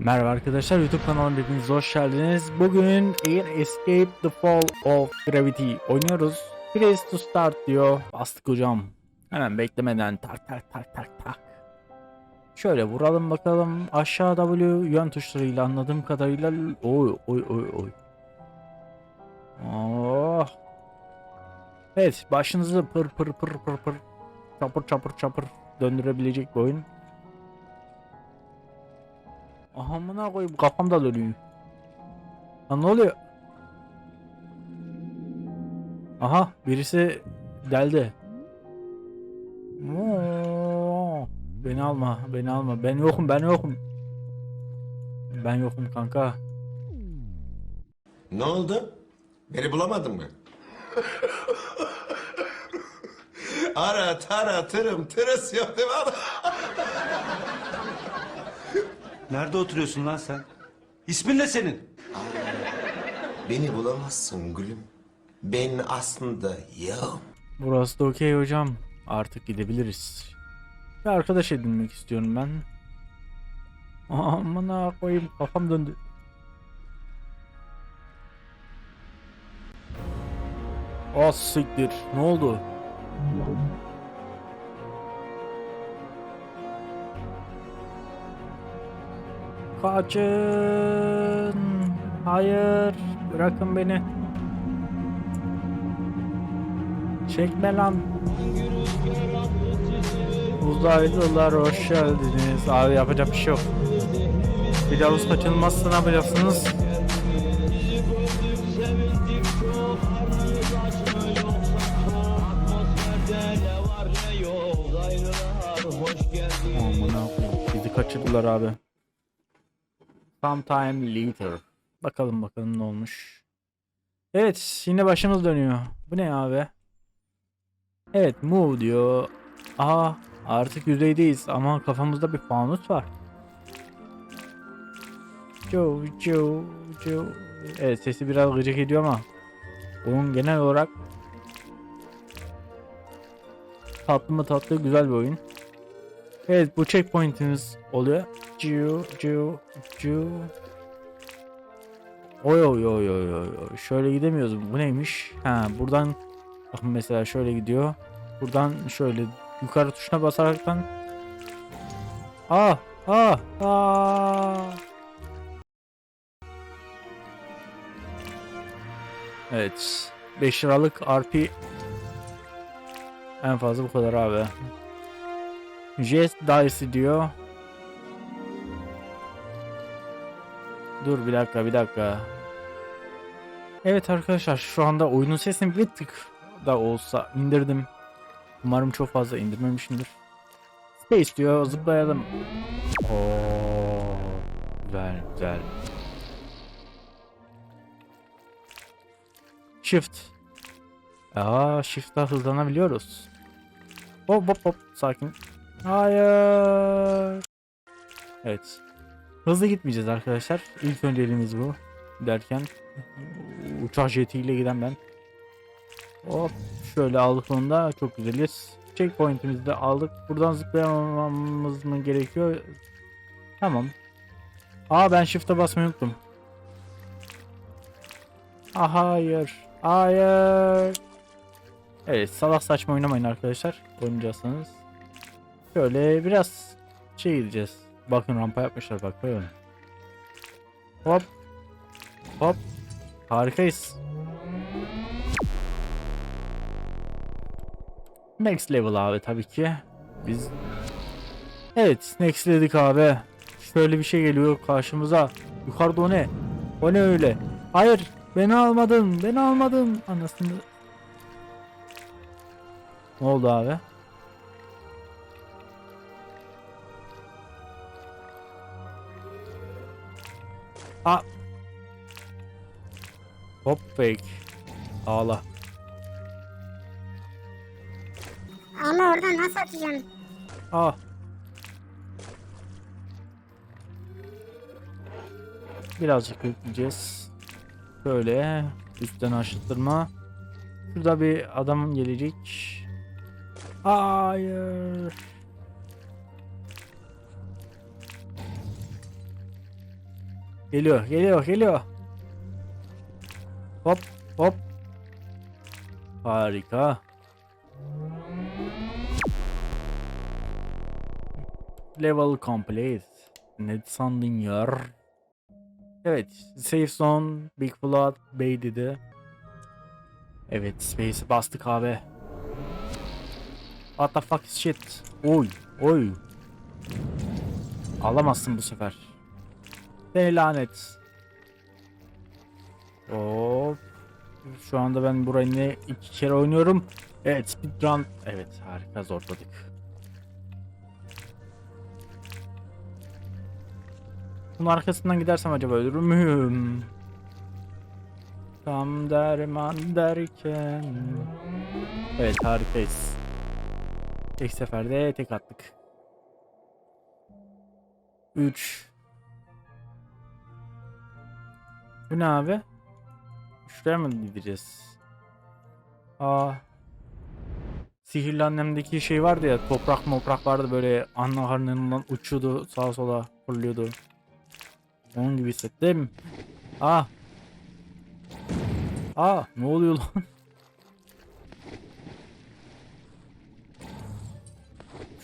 Merhaba arkadaşlar YouTube kanalıma hepiniz hoş geldiniz. Bugün Air Escape The Fall of Gravity oynuyoruz. Press to start diyor. Bastık hocam. Hemen beklemeden tak tak tak tak tak. Şöyle vuralım bakalım. Aşağı W yön tuşlarıyla anladığım kadarıyla oy oy oy oy. Oh. Evet başınızı pır pır pır pır pır çapır çapır çapır döndürebilecek bir oyun. Amına koyayım kafamda dönüyor. Lan ne oluyor? Aha birisi deldi. Oo, Beni alma, beni alma. Ben yokum, ben yokum. Ben yokum kanka. Ne oldu? Beni bulamadın mı? Ara tara tırım tırıs yok değil mi? Nerede oturuyorsun lan sen? İsmin ne senin? Beni bulamazsın gülüm. Ben aslında yokum. Burası da okey hocam. Artık gidebiliriz. Bir arkadaş edinmek istiyorum ben. Amına koyayım kafam döndü. Az siktir. Ne oldu? Kaçın. Hayır. Bırakın beni. Çekme lan. Uzaylılar hoş geldiniz. Abi yapacak bir şey yok. Bir daha kaçınmazsa ne yapacaksınız? Koyayım. Bizi kaçırdılar abi. Sometime later. Bakalım bakalım ne olmuş. Evet yine başımız dönüyor. Bu ne abi? Evet move diyor. Aa artık yüzeydeyiz ama kafamızda bir fanus var. Joe, Joe, Joe. Evet sesi biraz gıcık ediyor ama oyun genel olarak tatlı mı tatlı güzel bir oyun. Evet bu checkpointimiz oluyor. Joe, Joe, Joe. Oy oy oy oy oy. Şöyle gidemiyoruz. Bu neymiş? Ha buradan bakın mesela şöyle gidiyor. Buradan şöyle yukarı tuşuna basaraktan Ah ah ah Evet 5 liralık RP en fazla bu kadar abi. Jest Dice diyor. Dur bir dakika bir dakika. Evet arkadaşlar şu anda oyunun sesini bir tık da olsa indirdim. Umarım çok fazla indirmemişimdir. Space diyor zıplayalım. Oo, güzel güzel. Shift. Aa shift'ta hızlanabiliyoruz. Hop hop hop sakin. Hayır. Evet. Hızlı gitmeyeceğiz arkadaşlar. İlk önceliğimiz bu. Derken uçak jetiyle giden ben. Hop şöyle aldık onu da çok güzeliz. Checkpoint'imizi de aldık. Buradan zıplayamamamız mı gerekiyor? Tamam. Aa ben shift'e basmayı unuttum. Aa, hayır. Hayır. Evet salak saçma oynamayın arkadaşlar. Oynayacaksanız. Şöyle biraz şey gideceğiz. Bakın rampa yapmışlar bak böyle. Hop. Hop. Harikayız. Next level abi tabii ki. Biz Evet nextledik abi. Şöyle bir şey geliyor karşımıza. Yukarıda o ne? O ne öyle? Hayır beni almadın beni almadın. Anasını. Ne oldu abi? A Hop fake. Ağla. Ama oradan nasıl atacağım? Ah. Birazcık bekleyeceğiz. Böyle üstten aşıttırma. Şurada bir adam gelecek. Hayır. Geliyor, geliyor, geliyor. Hop, hop. Harika. Level complete. Ne sandın yar? Evet, safe zone, Big Flood, Bay dedi. Evet, space'i bastık abi. What the fuck shit? Oy, oy. Alamazsın bu sefer. Seni lanet. Hop. Şu anda ben burayı ne iki kere oynuyorum. Evet speedrun. Evet harika zorladık. Bunun arkasından gidersem acaba ölür müyüm? Tam derman derken. Evet harikayız. Tek seferde tek attık. 3 Bu ne abi? Şuraya mı gideceğiz? Aa. Sihirli annemdeki şey vardı ya toprak moprak vardı böyle anne karnından uçuyordu sağa sola fırlıyordu. Onun gibi hissettim. Aa. Aa ne oluyor lan?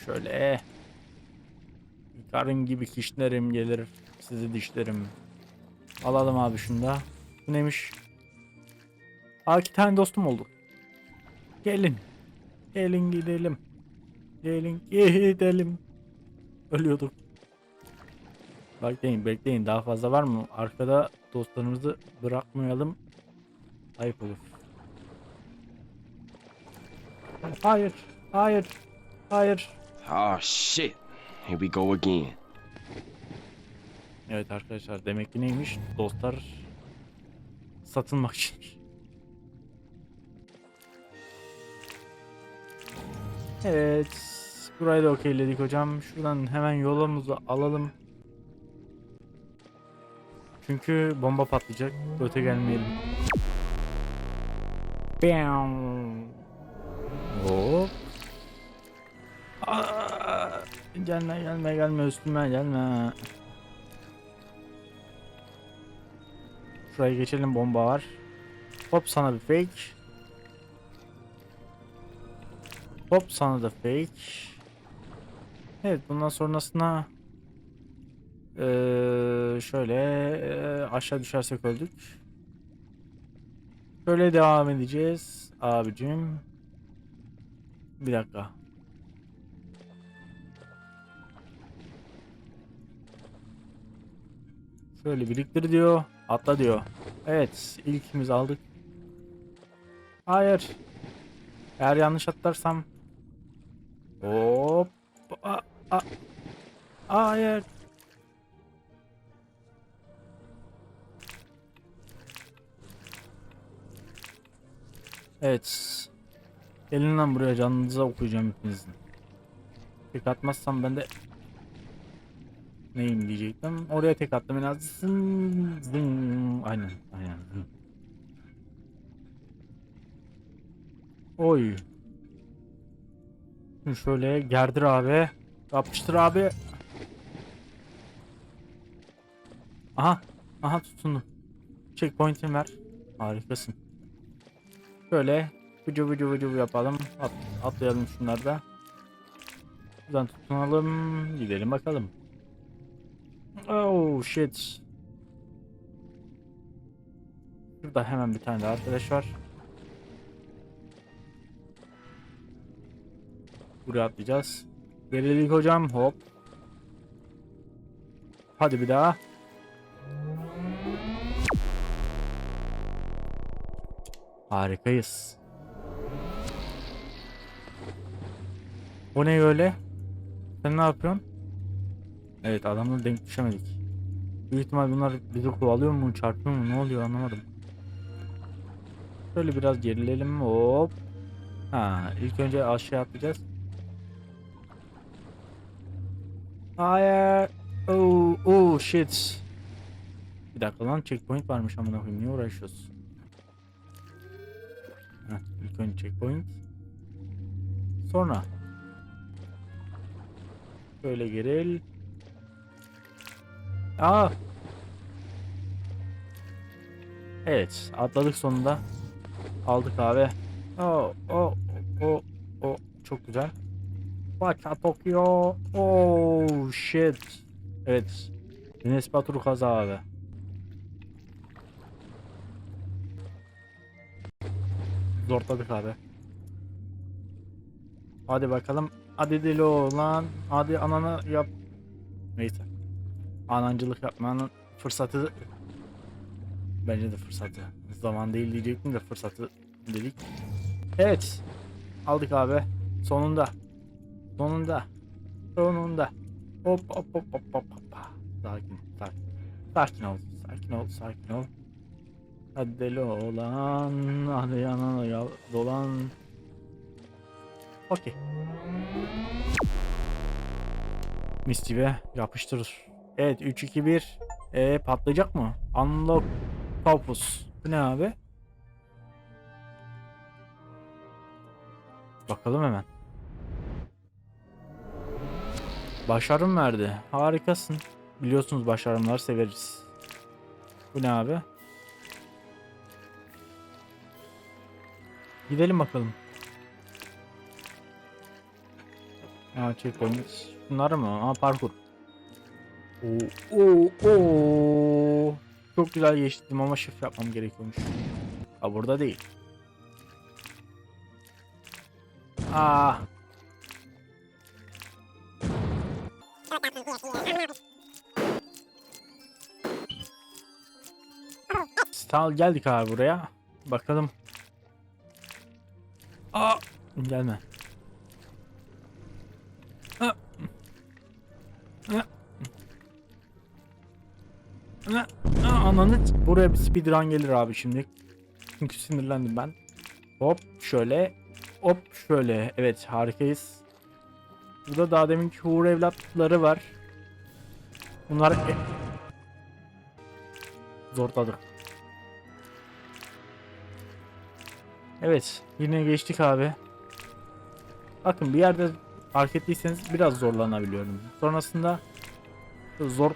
Şöyle. Karın gibi kişnerim gelir sizi dişlerim. Alalım abi şunu da. Bu neymiş? Aa iki tane dostum oldu. Gelin. Gelin gidelim. Gelin gidelim. Ölüyorduk. Bekleyin bekleyin daha fazla var mı? Arkada dostlarımızı bırakmayalım. Ayıp olur. Hayır. Hayır. Hayır. Oh shit. Here we go again. Evet arkadaşlar demek ki neymiş? Dostlar satılmak için. Evet. Burayı da okeyledik hocam. Şuradan hemen yolumuzu alalım. Çünkü bomba patlayacak. Öte gelmeyelim. Bam. Hop. Aa, gelme gelme gelme üstüme gelme. Şuraya geçelim bomba var. Hop sana bir fake. Hop sana da fake. Evet bundan sonrasında eee, şöyle eee, aşağı düşersek öldük. Böyle devam edeceğiz abicim. Bir dakika. Şöyle biriktir diyor. Atla diyor. Evet ilkimizi aldık. Hayır. Eğer yanlış atlarsam. Hop. A, a, hayır. Evet. Gelin lan buraya canınıza okuyacağım hepinizin. Tek atmazsam ben de neyim diyecektim. Oraya tek attım en az. Zın, zın. Aynen aynen. Oy. Şimdi şöyle gerdir abi. Yapıştır abi. Aha. Aha tutundum. Checkpoint'ini ver. Harikasın. Şöyle vıcı vıcı vıcı yapalım. At, atlayalım şunları da. Buradan tutunalım. Gidelim bakalım. Oh shit. Burada hemen bir tane daha arkadaş var. Buraya atlayacağız. Gerilik hocam hop. Hadi bir daha. Harikayız. O ne öyle? Sen ne yapıyorsun? Evet adamla denk düşemedik. Büyük ihtimal bunlar bizi kovalıyor mu çarpıyor mu ne oluyor anlamadım. Şöyle biraz gerilelim hop. Ha ilk önce aşağı atlayacağız. Hayır. Oh, oh shit. Bir dakika lan checkpoint varmış amına koyayım niye uğraşıyoruz? Heh, ilk önce checkpoint. Sonra. Böyle geril. Aa. Evet atladık sonunda. Aldık abi. O o o o çok güzel. Paça Tokyo. Oh shit. Evet. Enes Batur kaza abi. Zorladık abi. Hadi bakalım. Hadi deli lan. Hadi ananı yap. Neyse. Anancılık yapmanın fırsatı Bence de fırsatı. Zaman değil diyecektim de fırsatı dedik. Evet. Aldık abi. Sonunda. Sonunda. Sonunda. Hop hop hop hop hop hop. Sakin, sakin. Sakin ol, sakin ol, sakin ol. Hadi deli olan, hadi yanına ya dolan. Okey. Mis gibi yapıştırır. Evet 3 2 1. E patlayacak mı? Unlock Topus. Bu ne abi? Bakalım hemen. Başarım verdi. Harikasın. Biliyorsunuz başarımları severiz. Bu ne abi? Gidelim bakalım. Aa checkpoint. Bunlar mı? Aa parkur. Oo, oo, oo. Çok güzel geçtim ama shift yapmam gerekiyormuş. Ha burada değil. Aa. Sağ geldik abi buraya. Bakalım. Aa, gelme. Ananı buraya bir speedrun gelir abi şimdi. Çünkü sinirlendim ben. Hop şöyle. Hop şöyle. Evet harikayız. Burada daha deminki Uğur evlatları var. Bunlar e- zorladık. Evet yine geçtik abi. Bakın bir yerde fark ettiyseniz biraz zorlanabiliyorum. Sonrasında zor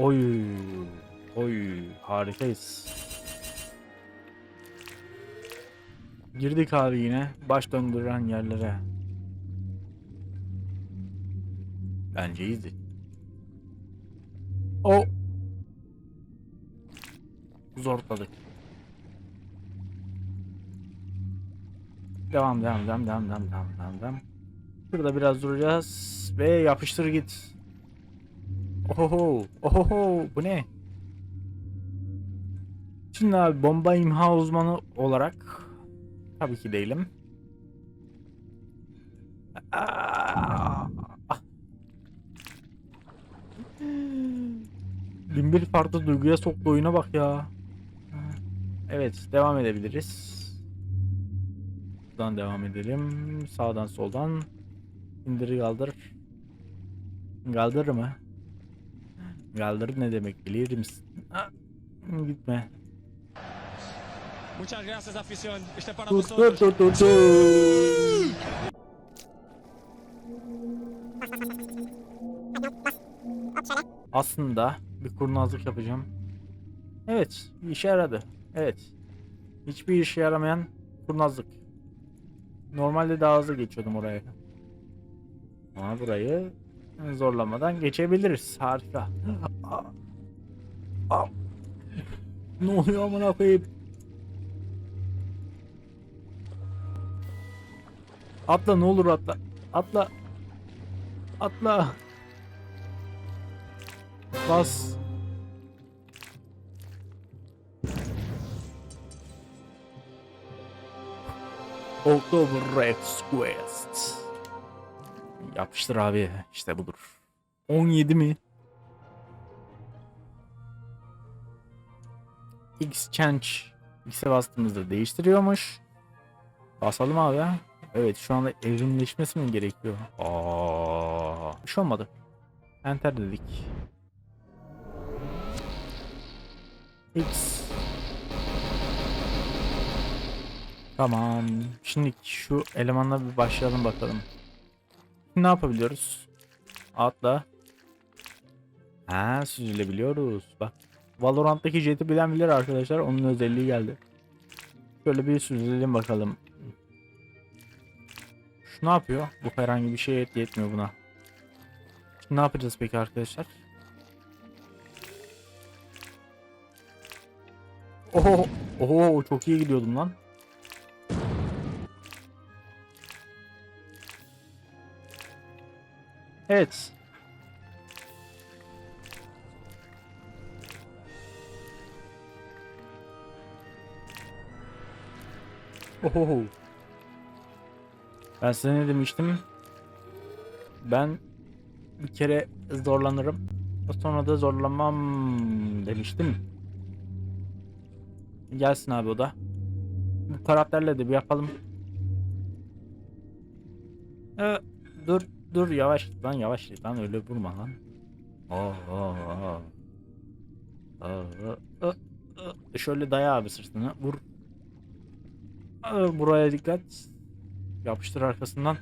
Oy. Oy. Harikayız. Girdik abi yine. Baş döndüren yerlere. Bence iyiydi. O. Zorladık. Devam devam devam devam devam devam devam. Şurada biraz duracağız ve yapıştır git. Ohoho, ohoho, bu ne? Şimdi abi bomba imha uzmanı olarak tabii ki değilim. Aa! Bin bir farklı duyguya soktu oyuna bak ya. Evet devam edebiliriz. Buradan devam edelim. Sağdan soldan. İndir kaldır. Kaldır mı? Kaldır ne demek bilir misin? Ha, Gitme. Muchas gracias, afición. Este para Dur dur dur dur dur. Aslında bir kurnazlık yapacağım. Evet, işe yaradı. Evet. Hiçbir işe yaramayan kurnazlık. Normalde daha hızlı geçiyordum oraya. Ama burayı zorlamadan geçebiliriz. Harika. Aa. Aa. Ne oluyor amına koyayım? Atla ne olur atla. Atla. Atla. Bas. October Rex Quest. Yapıştır abi. işte budur. 17 mi? Exchange. X'e bastığımızda değiştiriyormuş. Basalım abi. Evet şu anda evrimleşmesi mi gerekiyor? Aa, bir şey olmadı. Enter dedik. X. Tamam. Şimdi şu elemanla bir başlayalım bakalım. Ne yapabiliyoruz? Atla. Ha süzülebiliyoruz. Bak. Valorant'taki jet'i bilen bilir arkadaşlar. Onun özelliği geldi. Şöyle bir süzülelim bakalım. Şu ne yapıyor? Bu herhangi bir şey yet- yetmiyor buna. Şimdi ne yapacağız peki arkadaşlar? Oho, oho çok iyi gidiyordum lan. Evet. Oho. Ben size ne demiştim? Ben bir kere zorlanırım. Sonra da zorlamam demiştim. Gelsin abi o da. Bu karakterle de bir yapalım. Ee, dur dur yavaş lan yavaş lan öyle vurma lan. Oh, oh. Aa, aa, aa, aa. Şöyle daya abi sırtına vur. Buraya dikkat. Yapıştır arkasından.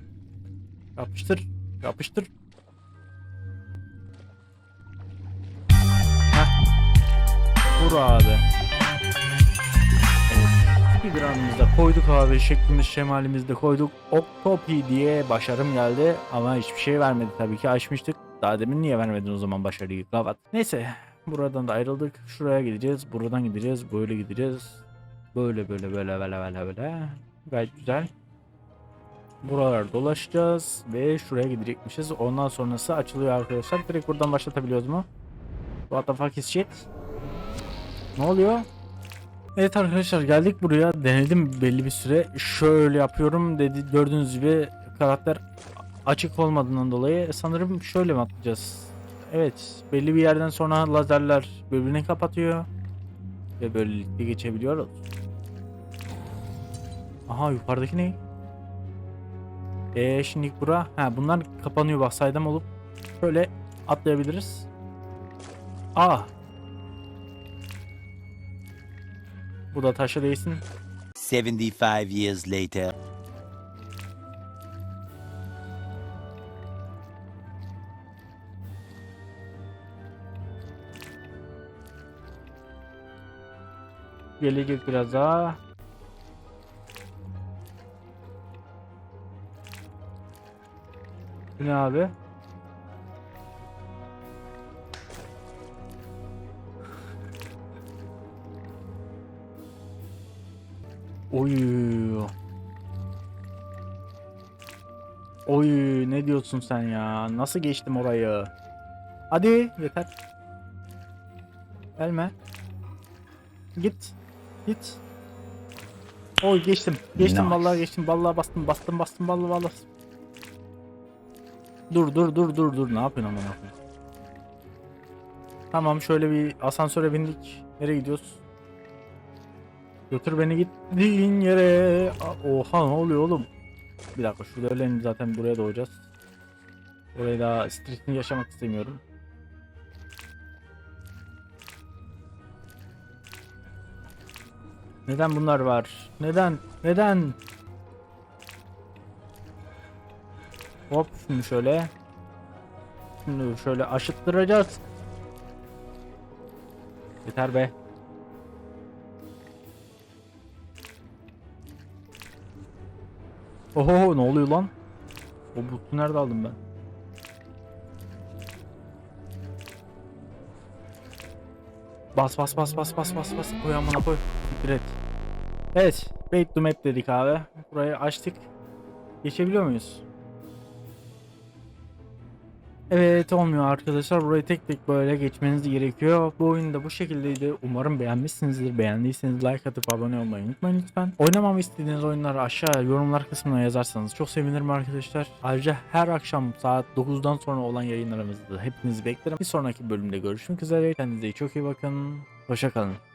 Yapıştır. Yapıştır. Heh. Vur abi. Evet. Speedrun'ımızda koyduk abi. Şeklimiz şemalimizde koyduk. Octopi diye başarım geldi. Ama hiçbir şey vermedi tabii ki. Açmıştık. Daha demin niye vermedin o zaman başarıyı? Gavat. Neyse. Buradan da ayrıldık. Şuraya gideceğiz. Buradan gideceğiz. Böyle gideceğiz. Böyle böyle böyle böyle böyle böyle. Gayet güzel. Buralar dolaşacağız ve şuraya gidecekmişiz. Ondan sonrası açılıyor arkadaşlar. Direkt buradan başlatabiliyoruz mu? What the fuck is shit? Ne oluyor? Evet arkadaşlar geldik buraya. Denedim belli bir süre. Şöyle yapıyorum dedi. Gördüğünüz gibi karakter açık olmadığından dolayı sanırım şöyle mi atlayacağız? Evet belli bir yerden sonra lazerler birbirini kapatıyor. Ve böylelikle geçebiliyoruz. Aha yukarıdaki ne? Eee şimdi bura. Ha bunlar kapanıyor bak saydam olup. Şöyle atlayabiliriz. Aa. Bu da taşa değsin. 75 years later. Gelecek biraz daha. Ne abi? Oy. Oy ne diyorsun sen ya? Nasıl geçtim orayı? Hadi yeter. Gelme. Git. Git. Oy geçtim. Geçtim Nice. vallahi geçtim. Vallahi bastım bastım bastım vallahi vallahi. Dur dur dur dur dur. Ne yapıyorsun amına koyayım? Tamam şöyle bir asansöre bindik. Nereye gidiyoruz? Götür beni gittiğin yere. Oha ne oluyor oğlum? Bir dakika şurada ölelim zaten buraya doğacağız. Orayı daha stresini yaşamak istemiyorum. Neden bunlar var? Neden? Neden? Hop şimdi şöyle. Şimdi şöyle aşıttıracağız. Yeter be. Oho ne oluyor lan? O boost'u nerede aldım ben? Bas bas bas bas bas bas bas koy amına koy. Siktir et. Evet. Bait to map dedik abi. Burayı açtık. Geçebiliyor muyuz? Evet olmuyor arkadaşlar. Burayı tek tek böyle geçmeniz gerekiyor. Bu oyun da bu şekildeydi. Umarım beğenmişsinizdir. Beğendiyseniz like atıp abone olmayı unutmayın lütfen. Oynamamı istediğiniz oyunları aşağı yorumlar kısmına yazarsanız çok sevinirim arkadaşlar. Ayrıca her akşam saat 9'dan sonra olan yayınlarımızda hepinizi beklerim. Bir sonraki bölümde görüşmek üzere. Kendinize çok iyi bakın. Hoşçakalın.